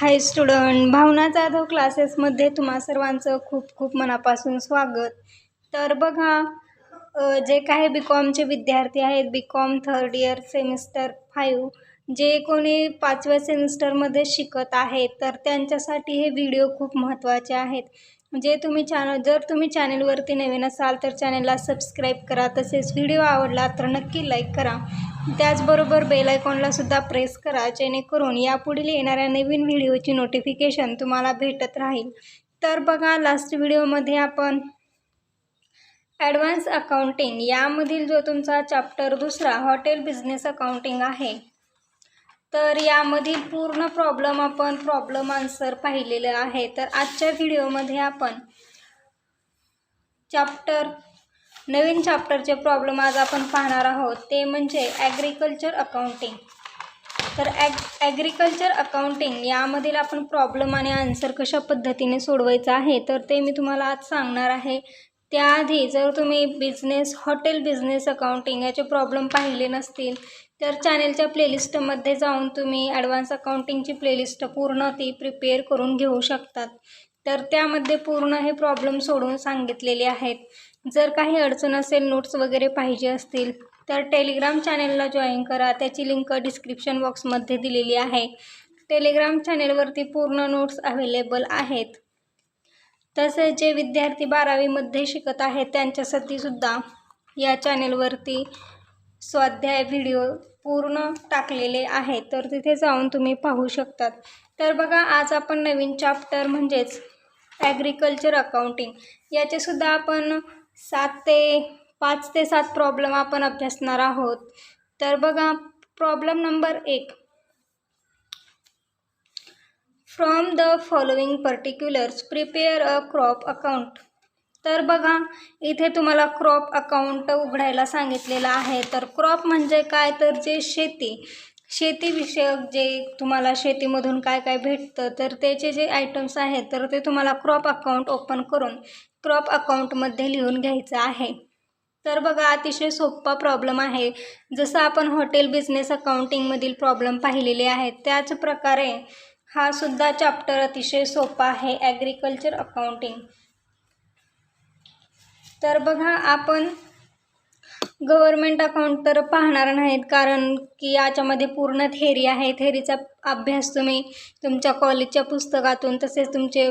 हाय student भावना जाधव क्लासेसमध्ये तुम्हा सर्वांचं खूप खूप मनापासून स्वागत. तर बघा जे काही बी कॉमचे विद्यार्थी आहेत B com third year semester five जे कोणी पाचव्या सेमिस्टरमध्ये शिकत आहेत तर त्यांच्यासाठी हे व्हिडिओ खूप महत्त्वाचे आहेत. जे तुम्ही चॅनल जर तुम्ही चॅनलवरती नवीन असाल तर चॅनलला सबस्क्राईब करा. तसेच व्हिडिओ आवडला तर नक्की लाईक करा. त्याचबरोबर बेल आयकॉनला सुद्धा प्रेस करा जेणेकरून यापुढील येणाऱ्या नवीन व्हिडिओची नोटिफिकेशन तुम्हाला भेटत राहील. तर बघा लास्ट व्हिडिओमध्ये आपण ॲडव्हान्स अकाउंटिंग यामधील जो तुमचा चॅप्टर दुसरा हॉटेल बिझनेस अकाउंटिंग आहे तर यामधील पूर्ण प्रॉब्लेम आपण प्रॉब्लेम आन्सर पाहिलेलं आहे. तर आजच्या व्हिडिओमध्ये आपण चॅप्टर नवीन चॅप्टरचे प्रॉब्लेम आज आपण पाहणार आहोत. ते म्हणजे ॲग्रिकल्चर अकाउंटिंग तर ॲग ॲग्रिकल्चर अकाउंटिंग यामधील आपण प्रॉब्लेम आणि आन्सर कशा पद्धतीने सोडवायचं आहे तर ते मी तुम्हाला आज सांगणार आहे. त्याआधी जर तुम्ही बिझनेस हॉटेल बिझनेस अकाउंटिंग याचे प्रॉब्लेम पाहिले नसतील तर चॅनेलच्या प्लेलिस्टमध्ये जाऊन तुम्ही ॲडव्हान्स अकाउंटिंगची प्लेलिस्ट पूर्ण ती प्रिपेअर करून घेऊ शकतात. तर त्यामध्ये पूर्ण हे प्रॉब्लेम सोडून सांगितलेले आहेत. जर काही अडचण असेल नोट्स वगैरे पाहिजे असतील तर टेलिग्राम चॅनेलला जॉईन करा. त्याची लिंक डिस्क्रिप्शन बॉक्समध्ये दिलेली आहे. टेलिग्राम चॅनेलवरती पूर्ण नोट्स अवेलेबल आहेत. तसेच जे विद्यार्थी बारावीमध्ये शिकत आहेत त्यांच्यासाठी सुद्धा या चॅनेलवरती स्वाध्याय व्हिडिओ पूर्ण टाकलेले आहेत. तर तिथे जाऊन तुम्ही पाहू शकतात. तर बघा आज आपण नवीन चॅप्टर म्हणजेच ॲग्रिकल्चर अकाउंटिंग याचेसुद्धा आपण सात ते पाच ते सात प्रॉब्लेम आपण अभ्यासणार आहोत. तर बघा प्रॉब्लेम नंबर एक. From the following particulars prepare a crop account तर बघा इथे तुम्हाला क्रॉप अकाउंट उघडायला सांगितलेलं आहे. तर क्रॉप म्हणजे काय? तर जे शेती शेतीविषयक जे तुम्हाला शेतीमधून काय काय भेटतं तर त्याचे जे आयटम्स आहेत तर ते तुम्हाला क्रॉप अकाउंट ओपन करून क्रॉप अकाउंटमध्ये लिहून घ्यायचं आहे. तर बघा अतिशय सोपा प्रॉब्लेम आहे. जसं आपण हॉटेल बिझनेस अकाउंटिंगमधील प्रॉब्लेम पाहिलेले आहेत त्याच प्रकारे हा सुद्धा चॅप्टर अतिशय सोपा आहे ॲग्रिकल्चर अकाउंटिंग. तर बघा आपण गव्हर्मेंट अकाउंट तर पाहणार नाहीत कारण की याच्यामध्ये पूर्ण थेरी आहे. थेरीचा अभ्यास तुम्ही तुमच्या कॉलेजच्या पुस्तकातून तसेच तुमचे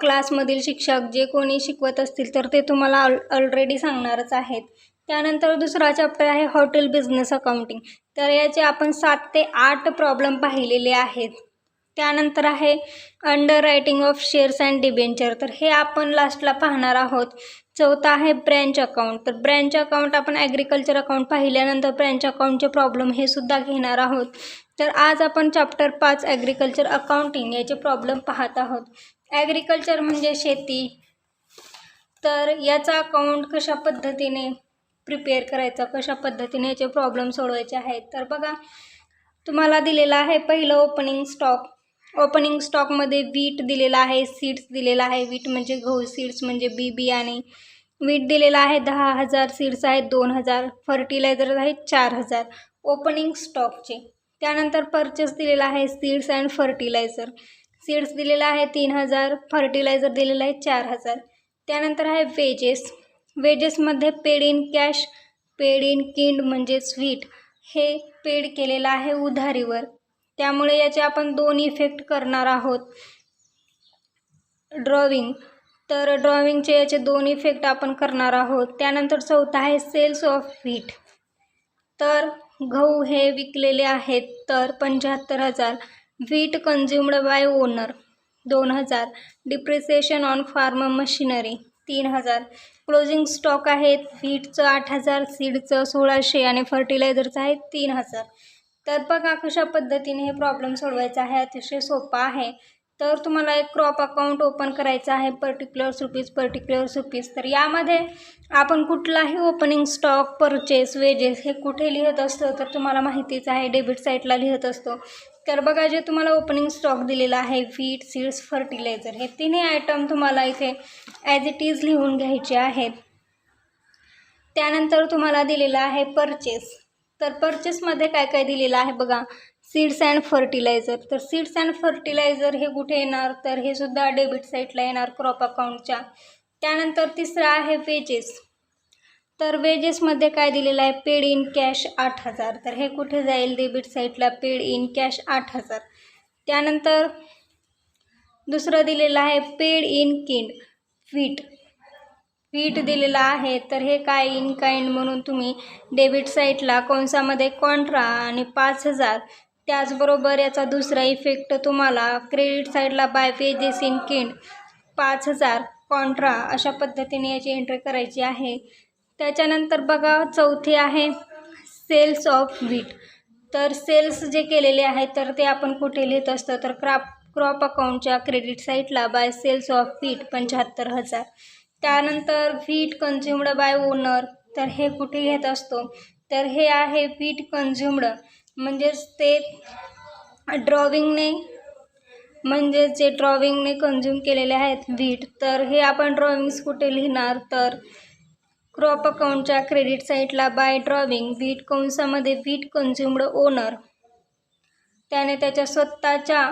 क्लासमधील शिक्षक जे कोणी शिकवत असतील तर ते तुम्हाला ऑल ऑलरेडी सांगणारच आहेत. त्यानंतर दुसरा चॅप्टर आहे हॉटेल बिझनेस अकाउंटिंग तर याचे आपण सात ते आठ प्रॉब्लेम पाहिलेले आहेत. त्यानंतर आहे underwriting of shares and debenture तर हे आपण लास्टला पाहणार आहोत. चौथा आहे ब्रँच अकाउंट तर ब्रँच अकाउंट आपण ॲग्रिकल्चर अकाउंट पाहिल्यानंतर ब्रँच अकाउंटचे प्रॉब्लेम हे सुद्धा घेणार आहोत. तर आज आपण चॅप्टर पाच ॲग्रिकल्चर अकाउंटिंग याचे प्रॉब्लेम पाहत आहोत. ॲग्रिकल्चर म्हणजे शेती. तर याचा अकाउंट कशा पद्धतीने प्रिपेअर करायचा कशा पद्धतीने याचे प्रॉब्लेम सोडवायचे आहेत. तर बघा तुम्हाला दिलेलं आहे पहिलं ओपनिंग स्टॉक ओपनिंग स्टॉकमध्ये वीट दिलेला आहे सीड्स दिलेला आहे. वीट म्हणजे गहू सीड्स म्हणजे बी बियाणे. वीट दिलेला आहे दहा हजार. सीड्स आहेत दोन हजार. फर्टिलायझर आहेत चार हजार. ओपनिंग स्टॉकचे. त्यानंतर परचेस दिलेला आहे सीड्स अँड फर्टिलायझर. सीड्स दिलेला आहे तीन हजार. फर्टिलायझर दिलेलं आहे चार हजार. त्यानंतर आहे wages. वेजेसमध्ये paid in cash paid in kind म्हणजे स्वीट हे पेड केलेलं आहे उधारीवर. त्यामुळे याचे आपण दोन इफेक्ट करणार आहोत. ड्रॉविंग तर ड्रॉविंगचे याचे दोन इफेक्ट आपण करणार आहोत. त्यानंतर चौथा आहे सेल्स ऑफ व्हीट तर गहू हे विकलेले आहेत तर पंच्याहत्तर हजार. व्हीट कन्झ्युम्ड बाय ओनर दोन हजार. डिप्रिसिएशन ऑन फार्म मशिनरी तीन हजार. क्लोजिंग स्टॉक आहेत व्हीटचं आठ हजार सीडचं सोळाशे आणि फर्टिलायझरचं आहे तीन हजार. तर बघा कशा पद्धतीने हे प्रॉब्लेम सोडवायचा आहे. अतिशय सोपा आहे. तर तुम्हाला एक क्रॉप अकाउंट ओपन करायचं आहे. पर्टिक्युलर रुपीज पर्टिक्युलर रुपीज तर यामध्ये आपण कुठलाही ओपनिंग स्टॉक परचेस वेजेस हे कुठे लिहत असतो तर तुम्हाला माहितीच आहे. डेबिट साईटला लिहत असतो. तर बघा जे तुम्हाला ओपनिंग स्टॉक दिलेला आहे फीट सीड्स फर्टिलायझर हे तिन्ही आयटम तुम्हाला इथे ॲज इट इज लिहून घ्यायचे आहेत. त्यानंतर तुम्हाला दिलेलं आहे परचेस तर परचेसमध्ये काय काय दिलेलं आहे बघा. सीड्स अँड फर्टिलायझर तर सीड्स अँड फर्टिलायझर हे कुठे येणार? तर हे सुद्धा डेबिट साईटला येणार क्रॉप अकाउंटच्या त्यानंतर तिसरं आहे वेजेस तर वेजेसमध्ये काय दिलेलं आहे? पेड इन कॅश आठ हजार. तर हे कुठे जाईल? डेबिट साईटला पेड इन कॅश आठ हजार. त्यानंतर दुसरं दिलेलं आहे पेड इन किंड फीट पीठ दिलेलं आहे. तर हे काय इन काइंड म्हणून तुम्ही डेबिट साईटला कोणसामध्ये कॉन्ट्रा आणि पाच हजार. त्याचबरोबर याचा दुसरा इफेक्ट तुम्हाला क्रेडिट साईडला बाय पेजेस इन किंड पाच हजार कॉन्ट्रा अशा पद्धतीने याची एंट्री करायची आहे. त्याच्यानंतर बघा चौथी आहे सेल्स ऑफ व्हीट तर सेल्स जे केलेले आहेत तर ते आपण कुठे लिहित असतो? तर क्राप क्रॉप अकाउंटच्या क्रेडिट साईटला बाय सेल्स ऑफ व्हीट पंच्याहत्तर हजार. त्यानंतर व्हीट कन्झ्युम्ड बाय ओनर तर हे कुठे घेत असतो? तर हे आहे व्हीट कन्झ्युम्ड म्हणजेच ते ड्रॉविंगने म्हणजेच जे ड्रॉविंगने कन्झ्युम केलेले आहेत व्हीट तर हे आपण ड्रॉविंग्स कुठे लिहिणार? तर क्रॉप अकाउंटच्या क्रेडिट साईटला बाय ड्रॉविंग व्हीट कंसामध्ये व्हीट कन्झ्युम्ड ओनर त्याने त्याच्या स्वतःच्या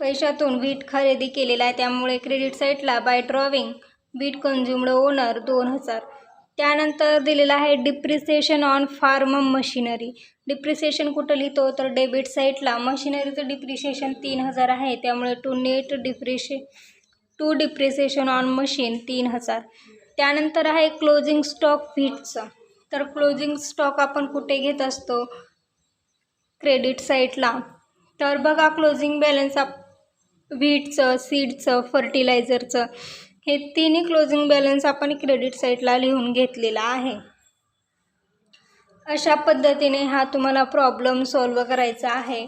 पैशातून वीट खरेदी केलेला आहे. त्यामुळे क्रेडिट साईटला by drawing wheat consumed owner दोन हजार. त्यानंतर दिलेलं आहे depreciation on farm machinery. Depreciation कुठं लिहितो? तर डेबिट साईटला. मशिनरीचं डिप्रिशिएशन तीन हजार आहे. त्यामुळे to net डिप्रिशे to depreciation on machine तीन हजार. त्यानंतर आहे क्लोजिंग स्टॉक व्हीटचं तर क्लोजिंग स्टॉक आपण कुठे घेत असतो? क्रेडिट साईटला. तर बघा क्लोजिंग बॅलन्स आप व्हीटचं सीडचं फर्टिलायझरचं हे तिन्ही क्लोजिंग बॅलन्स आपण क्रेडिट साईटला लिहून घेतलेला आहे. अशा पद्धतीने हा तुम्हाला प्रॉब्लेम सॉल्व करायचा आहे.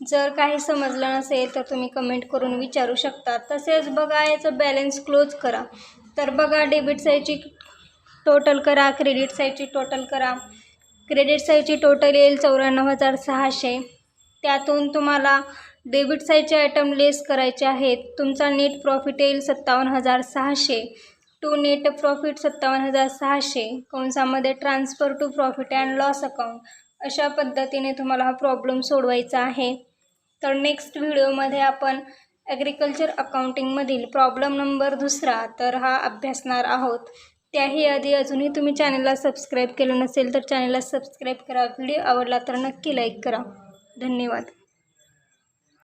जर काही समजलं नसेल तर तुम्ही कमेंट करून विचारू शकता. तसेच बघा याचं बॅलन्स क्लोज करा. तर बघा डेबिट साईडची टोटल करा क्रेडिट साईडची टोटल करा. क्रेडिट साईडची टोटल येईल चौऱ्याण्णव हजार सहाशे. त्यातून तुम्हाला डेबिट साईडचे आयटम लेस करायचे आहेत. तुमचा नेट प्रॉफिट येईल सत्तावन्न हजार सहाशे. टू नेट प्रॉफिट सत्तावन्न हजार सहाशे. कंसामध्ये transfer to profit and loss account अशा पद्धतीने तुम्हाला हा प्रॉब्लेम सोडवायचा आहे. तर नेक्स्ट व्हिडिओमध्ये आपण ॲग्रिकल्चर अकाउंटिंगमधील प्रॉब्लेम नंबर दुसरा तर हा अभ्यासणार आहोत. त्याही आधी अजूनही तुम्ही चॅनलला सबस्क्राईब केलं नसेल तर चॅनलला सबस्क्राईब करा. व्हिडिओ आवडला तर नक्की लाईक करा. धन्यवाद.